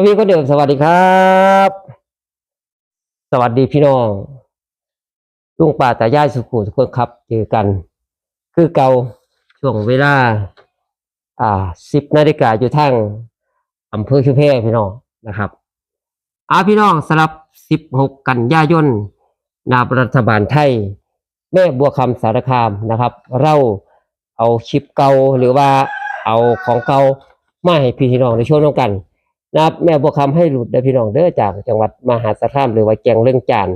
ทวีก็เดิมสวัสดีครับ สวัสดีพี่น้องลุงป่าตายายสุขุทุกคนครับเจอกัน คือเก่าช่วงเวลา อ่าสิบนาฬิกาอยู่ทางอำเภอชุมแพพี่น้องนะครับอาพี่น้องสำหรับสิบหกกันยายนนารัฐบาลไทย แม่บัวคำสารคามนะครับ เราเอาชิปเก่าหรือว่าเอาของเก่ามาให้พี่น้องในช่วงน้องกัน นะครับแม่บัวคำให้หลุดได้พี่น้องเด้อจากจังหวัดมหาสารคามหรือว่าแจงเรื่องจาน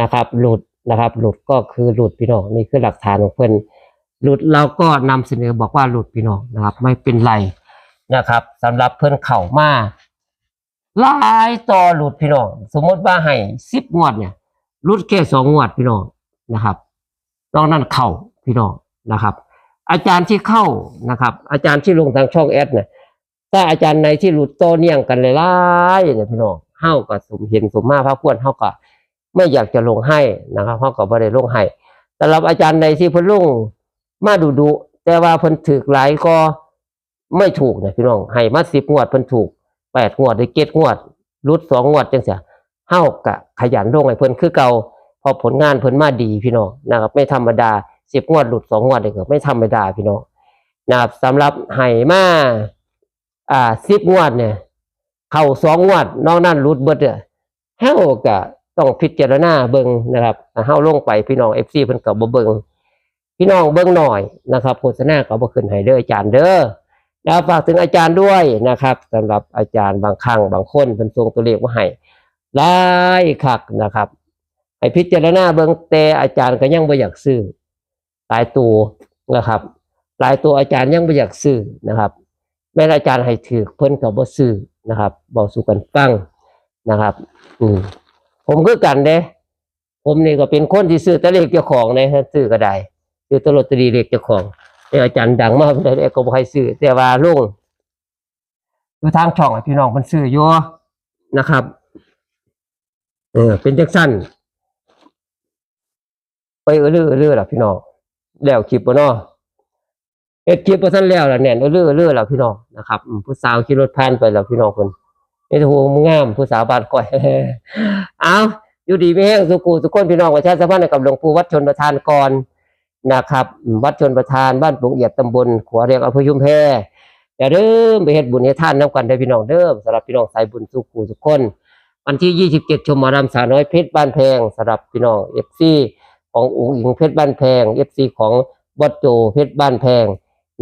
นะครับ หลุดนะครับ หลุดก็คือหลุดพี่น้องนี่คือหลักฐานของเพิ่อนหลุดเราก็นำเสนอบอกว่าหลุดพี่น้องนะครับ ไม่เป็นไรนะครับสำหรับเพิ่อนเข่ามาหลายต่อหลุดพี่น้องสมมติว่าให้สิบงวดเนี่ยหลุดแค่สองงวดพี่น้องนะครับนอกนั้นเข่าพี่น้องนะครับ อาจารย์ที่เข้านะครับ อาจารย์ที่ลงทางช่องแอดเนี่ย ถ้าอาจารย์ในที่หลุดโตเนียงกันหลายๆเนี่ยพี่น้องเฮาก็สมเห็นสมมาพระควรเฮาก็ไม่อยากจะลงให้นะครับเฮาก็บ่ได้ลงให้สำหรับอาจารย์ในที่พิ่นลงมาดูดูแต่ว่าพนถูกหลายก็ไม่ถูกนะพี่น้องให้มา10งวดพนถูก8งวดได้7งวดหลุด2งงวดจังซี่เฮาก็ขยันลงให้เพิ่นคือเก่าพอผลงานเพิ่นมาดีพี่น้องนะครับ ไม่ธรรมดา10งวดหลุด2งงวดนี่ก็ไม่ธรรมดาพี่น้องนะครับสำหรับให้มา อ่าสิบงวดเนี่ย เข้าสองงวดนอกนั้นรุดเบิดเนี่ยเฮาก็ต้องพิจารณาเบิงนะครับถ้าเฮาลงไปพี่น้อง FC เพิ่นก็บ่เบิงพี่น้องเบิงหน่อยนะครับโฆษณาก็บ่ขึ้นให้เด้ออาจารย์เด้อแล้วฝากถึงอาจารย์ด้วยนะครับสำหรับอาจารย์บางครั้งบางคนเพิ่นส่งตัวเลขมาให้หลายคักนะครับให้พิจารณาเบิงแต่อาจารย์ก็ยังบ่อยากซื้อหลายตัวนะครับหลายตัวอาจารย์ยังบ่อยากซื้อนะครับ แม่อาจารย์ให้ถือเพิ่นก็บ่ซื้อนะครับเว้าสู่กันฟังนะครับ อืมผมคือกันเด้ผมนี่ก็เป็นคนที่ซื้อตะเลขเจ้าของนะซื้อก็ได้ซื้อตลอตเตรีเลขเจ้าของแต่อาจารย์ดังมากได้ก็บ่ให้ซื้อแต่ว่าลุงอยู่ทางช่องพี่น้องเพิ่นซื้ออยู่นะครับเออเป็นจังซั่นไปเออลือเออลือล่ะพี่น้องแล้วคลิปบ่เนาะ เอ็ดคลิปพอท่านแล้วล่ะแน่นเรื่อเรื่อแล้วพี่น้องนะครับผู้สาวขี่รถผ่านไปแล้วพี่น้องคนนี่ถูกงามผู้สาวบ้านก้อยเอาอยู่ดีไม่แห้งสุกูสุกคนพี่น้องประชาสัมพันธ์ให้กับหลวงปู่วัดชนประธานก่อนนะครับ วัดชนประธานบ้านปงเอียดตำบลขัวเรียกอำเภอชุมแพอย่าเริ่มไปเฮ็ดบุญให้ท่านน้ำกันได้พี่น้องเด้อสำหรับพี่น้องสายบุญสุกูสุกคนวันที่ 27 ชมหมอรำสาน้อยเพชรบ้านแพงสำหรับพี่น้อง FC ของอุ๋งอิงเพชรบ้านแพง FC ของวัดโจเพชรบ้านแพง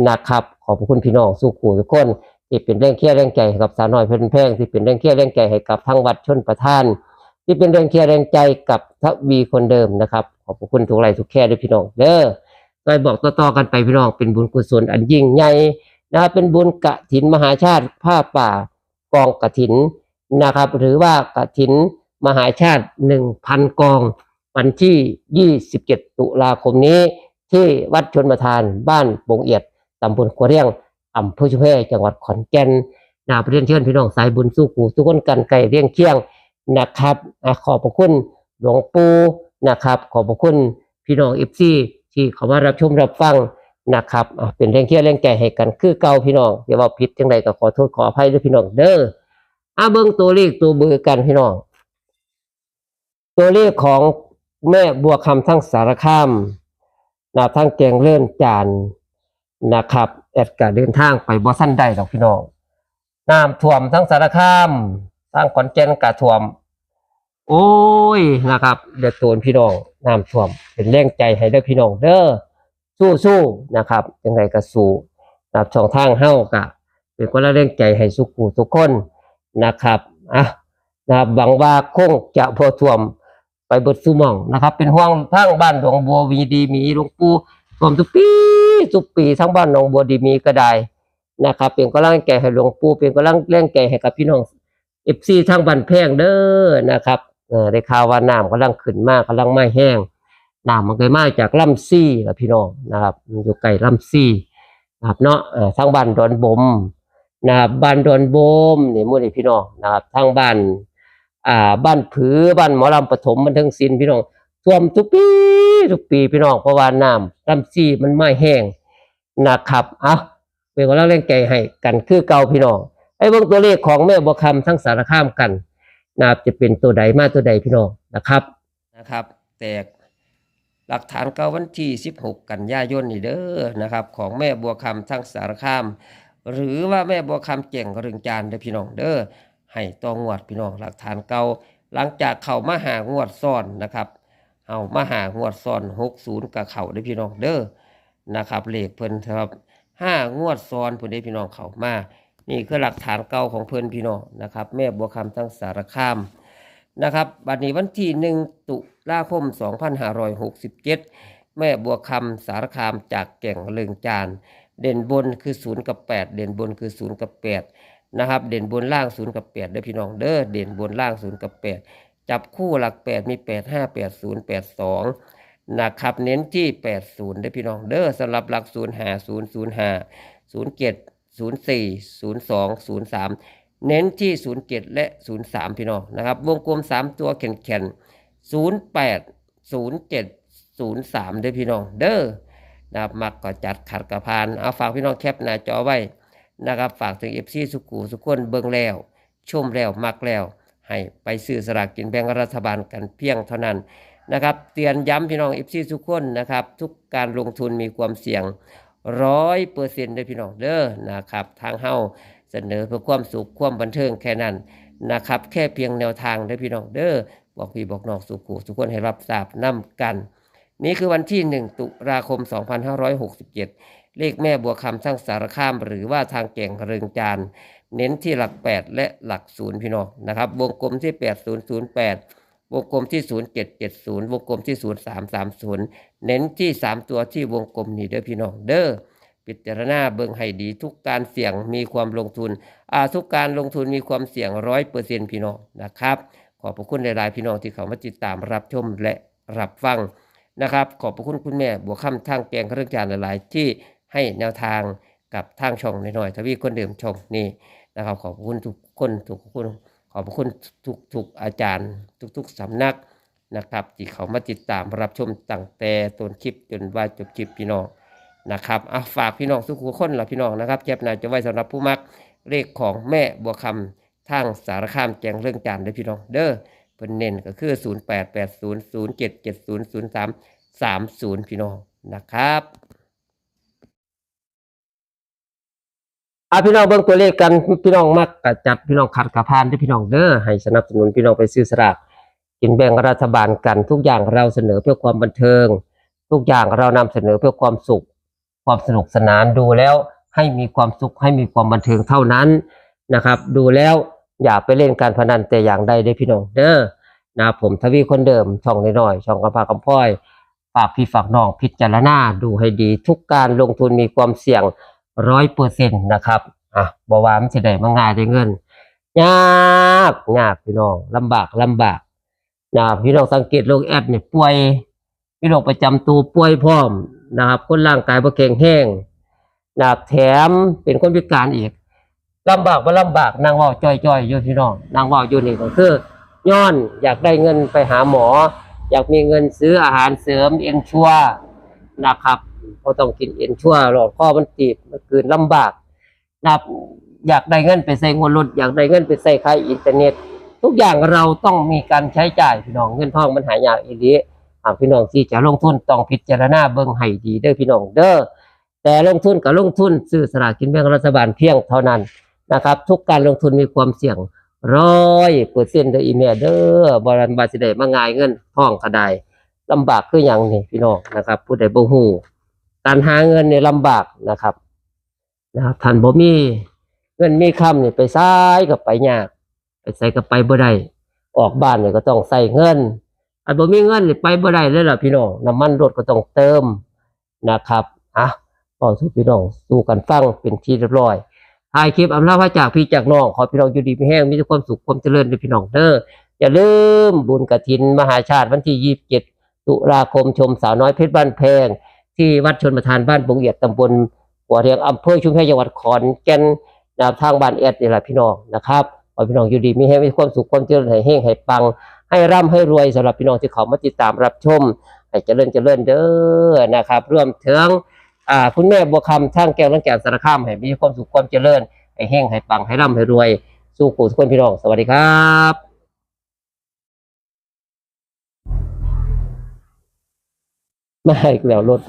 นะครับ ขอบคุณพี่น้องสู้ขู่ทุกคนที่เป็นแรงเคียร์แรงใจให้กับสาวน้อยเพิ่นแพงที่เป็นแรงเคียร์แรงใจให้กับทั้งวัดชนประทาน ที่เป็นแรงเคียร์แรงใจกับทวีคนเดิมนะครับ ขอบคุณทุกไลค์ทุกแค่ด้วยพี่น้องเด้อโดยบอกต่อๆกันไปพี่น้องเป็นบุญกุศลอันยิ่งใหญ่นะครับเป็นบุญกะถินมหาชาติผ้าป่ากองกะถินนะครับ หรือว่ากะถินมหาชาติหนึ่งพันกอง วันที่ 27 ตุลาคมนี้ ที่วัดชนประทานบ้านปงเอียด ตำบลขัวเรียงอำเภอชุมแพจังหวัดขอนแก่นนาประเรียนเชิญพี่น้องสายบุญสู้กูทุกคนกันไก่เรียงเคียงนะครับอะขอบพระคุณหลวงปู่นะครับ ขอบพระคุณพี่น้องเอฟซีที่เขามารับชมรับฟังนะครับเป็นเรื่องเคียงเรื่องแก่ให้กันคือเก่าพี่น้องอย่าว่าผิดจังใดก็ขอโทษขออภัยด้วยพี่น้องเด้ออะเบิ่งตัวเลขตัวเบอร์กันพี่น้อง ตัวเลขของแม่บัวคำทั้งสารคามนะทั้งแกงเลื่อนจาน นะครับแอดก็เดินทางไปบ่สั้นได้ดอกพี่น้องน้ำท่วมทั้งสารคามทั้งขอนแก่นก็ท่วม โอ้ยนะครับ เดือดโตนพี่น้องน้ำท่วม เป็นแรงใจให้เด้อพี่น้องเด้อสู้ๆนะครับยังไงก็สู้นะครับช่องทางเฮากะเป็นคนละแรงใจให้สุขูทุกคนนะครับอะนะครับหวังว่าคงจะพอท่วมไปเบิดสุมองนะครับ เป็นห่วงทางบ้านหลวงบัววีดีมีหลวงปู่รวมทุกปี ทุกปีทั้งบ้านหนองบัวดีมีก็ได้นะครับเป็นกำลังใจให้หลวงปู่เป็นกำลังแรงใจให้กับพี่น้องเอฟซีทั้งบ้านแพงเด้อนะครับเออได้ข่าวว่าน้ำกำลังขึ้นมากกำลังไม่แห้งน้ำมันก็มาจากลำซี่ละพี่น้องนะครับอยู่ใกล้ลำซี่นะครับเนาะทั้งบ้านดอนบมนะครับบ้านดอนบมนี่มู่นี่พี่น้องนะครับทั้งบ้านอ่าบ้านผือบ้านหมอลำปฐมบันเทิงศิลป์พี่น้อง ท่วมทุกปีทุกปีพี่น้องเพราะว่าน้ำลำซีมันไม่แห้งนะครับเอาเป็นกำลังแรงใจให้กันคือเก่าพี่น้องให้เบิ่งตัวเลขของแม่บัวคำทั้งสารคามกันนะครับจะเป็นตัวใดมาตัวใดพี่น้องนะครับนะครับ แตกหลักฐานเก่าวันที่ 16 กันยายนนี่เด้อนะครับ ของแม่บัวคำทั้งสารคาม หรือว่าแม่บัวคำเก่งเรึงจานเด้อพี่น้องเด้อให้ตองวดพี่น้องหลักฐานเก่าหลังจากเข้ามาหางวดซ้อนนะครับ เอามาหางวดซ้อน60กับเขาเด้พี่น้องเด้อนะครับเลขเพิ่นครับห้างวดซ้อนเพิ่นได้พี่น้องเขามา นี่คือหลักฐานเก่าของเพื่อนพี่น้องนะครับ แม่บัวคำทั้งสารคามนะครับบัดนี้วันที่หนึ่งตุลาคม 2567 แม่บัวคำสารคามจากแก่งเลืองจาน เด่นบนคือ 0 กับ 8 เด่นบนคือ 0 กับ 8 นะครับ เด่นบนล่าง 0 กับ8เด้อพี่น้องเด้อเด่นบนล่าง 0 กับ 8 จับคู่หลัก 8 มี 8 5 8 0 8 2 นะครับ เน้นที่ 80เด้พี่น้อง เด้อสำหรับหลัก 0 5 0 0 5 0 7 04 02 03 เน้นที่ 07 และ 03 พี่น้องนะครับ วงกลม 3 ตัวแข็งๆ08 07 03เด้พี่น้อง เด้อนะครับมักก็จัดขัดกระพาน เอาฝากพี่น้องแคปหน้าจอไว้นะครับ ฝากถึง FC สุกูสุกคนเบิ่งแล้ว ชมแล้ว มักแล้ว ให้ไปซื้อสลากกินแบ่งรัฐบาลกันเพียงเท่านั้นนะครับเตือนย้ำพี่น้อง FC ทุกคนนะครับทุกการลงทุนมีความเสี่ยงร้อยเปอร์เซ็นต์ได้อพี่น้องเด้อนะครับทางเฮาเสนอเพื่อความสุขความบันเทิงแค่นั้นนะครับแค่เพียงแนวทางได้อพี่น้องเด้อบอกพี่บอกน้องสุขุสุกคนให้รับทราบนํกัน นี่คือวันที่ 1 ตุลาคม 2567 เลขแม่บัวคำทั้งสารคาม หรือว่าทางแก่งเริงจานเน้นที่หลัก 8 และหลัก0พี่น้องนะครับ วงกลมที่ 8008 วงกลมที่ 0770 วงกลมที่ 0330 เน้นที่ 3 ตัวที่วงกลมนี่เด้อพี่น้องเด้อพิจารณาเบิ่งให้ดีทุกการเสี่ยงมีความลงทุนอ่าทุกการลงทุนมีความเสี่ยงร้อยเปอร์เซ็นต์พี่น้องนะครับ ขอบพระคุณหลายๆพี่น้องที่เข้ามาติดตามรับชมและรับฟังนะครับ ขอบพระคุณคุณแม่บัวค่ำทางแกงเครื่องจานหลาย ๆ ที่ ให้แนวทางกับทางช่องหน่อยๆทวีคนเดิมช่องนี้นะครับขอบคุณทุกคนทุกคนขอบคุณทุกๆอาจารย์ ทุกๆสำนักนะครับที่เขามาติดตามรับชมตั้งแต่ต้นคลิปจนว่าจบคลิปพี่น้องนะครับอะฝากพี่น้องทุกคนละพี่น้องนะครับแจ็บหนาจะไว้สำหรับผู้มักเลขของแม่บัวคำทางสารคามแจงเรื่องจานเด้อพี่น้องเด้อเป็นเน้นก็คือ 0 8 8 0 0 7 7 0 0 3 3 0 พี่น้องนะครับ อาพี่น้องเบิ่งตัวเลขกันพี่น้องมักกจัดพี่น้องขัดกระพานที่พี่น้องเด้อให้สนับสนุนพี่น้องไปซื้อสลากกินแบ่งรัฐบาลกันทุกอย่างเราเสนอเพื่อความบันเทิง ทุกอย่างเรานำเสนอเพื่อความสุข ความสนุกสนานดูแล้วให้มีความสุขให้มีความบันเทิงเท่านั้นนะครับ ดูแล้วอย่าไปเล่นการพนันแต่อย่างใดเด้พี่น้องเด้อนะผมทวีคนเดิมช่องน้อยๆช่องกระพาคำพ้อยฝากพี่ฝากน้องพิจารณาดูให้ดี ทุกการลงทุนมีความเสี่ยง ร้อยเปอร์เซ็นต์นะครับอะบอกว่ามันจะได้มาง่ายได้เงินยากยากพี่น้องลำบากลำบากนะพี่น้องสังเกตโรคแอดเนี่ยป่วยพี่น้องประจำตัวป่วยพร้อมนะครับ คนร่างกายบ่แข็งแห้งนะครับแถมเป็นคนพิการอีกลำบากบ่ลำบากนางว่าจ้อยๆอยู่พี่น้องนางว่าอยู่นี่ก็คือย้อนอยากได้เงินไปหาหมอ อยากมีเงินซื้ออาหารเสริมเอ็นชัวนะครับ เขาต้องกินเอ็นชั่วหลอดข้อมันตีบมันคืนลำบากนับอยากได้เงินไปใส่งวดรถอยากได้เงินไปใส่ค่ายอินเทอร์เน็ต ทุกอย่างเราต้องมีการใช้จ่ายพี่น้องเงินทองมันหายากอีหลีหากพี่น้องที่จะลงทุนต้องพิจารณาเบิ่งให้ดีเด้อพี่น้องเด้อแต่ลงทุนกับลงทุนซื้อสลากกินแบ่งรัฐบาลเพียงเท่านั้นนะครับ ทุกการลงทุนมีความเสี่ยงร้อยเปอร์เซ็นต์เด้ออีเมลเด้อบรันบาสิได้มาง่ายเงินทองก็ไดลำบากคืออย่างนี่พี่น้องนะครับ ผู้ใดบ่ฮู้ การหาเงินเนี่ยลำบากนะครับนะครับท่านบ่มีเงินมีคำเนี่ยไปซ้ายกับไปยาก ไปใส่กับไปบ่ได้ออกบ้านเนี่ยก็ต้องใส่เงินอันบ่มีเงินนี่ไปบ่ได้เลยล่ะพี่น้องน้ำมันรถก็ต้องเติมนะครับอะก็สู้พี่น้องสู้กันฟังเป็นที่เรียบร้อยถ่ายคลิปอำลาพระจากพี่จากน้องขอพี่น้องอยู่ดีไมีแห้งมีแต่ความสุขความเจริญด้วยพี่น้องเด้ออย่าลืมบุญกฐินมหาชาติวันที่27ตุลาคมชมสาวน้อยเพชรบ้านแพง ที่วัดชนประทานบ้านบงเอียดตำบลหัวเรียงอำเภอชุมแพจังหวัดขอนแก่นนะทางบ้านแอดนี่แหละพี่น้องนะครับขอพี่น้องอยู่ดีมีให้มีความสุขความเจริญให้เฮงให้ปัง ให้ร่ำให้รวยสำหรับพี่น้องที่เขามาติดตามรับชมให้เจริญเจริญเด้อนะครับรวมถึงอ่าคุณแม่บัวคำทางแก้วลังแก้วสารคามให้มีความสุขความเจริญให้แห้งให้ปังให้ร่ำให้รวย สู้ผู้ทุกคนพี่น้องสวัสดีครับ มาอีกแล้วรถ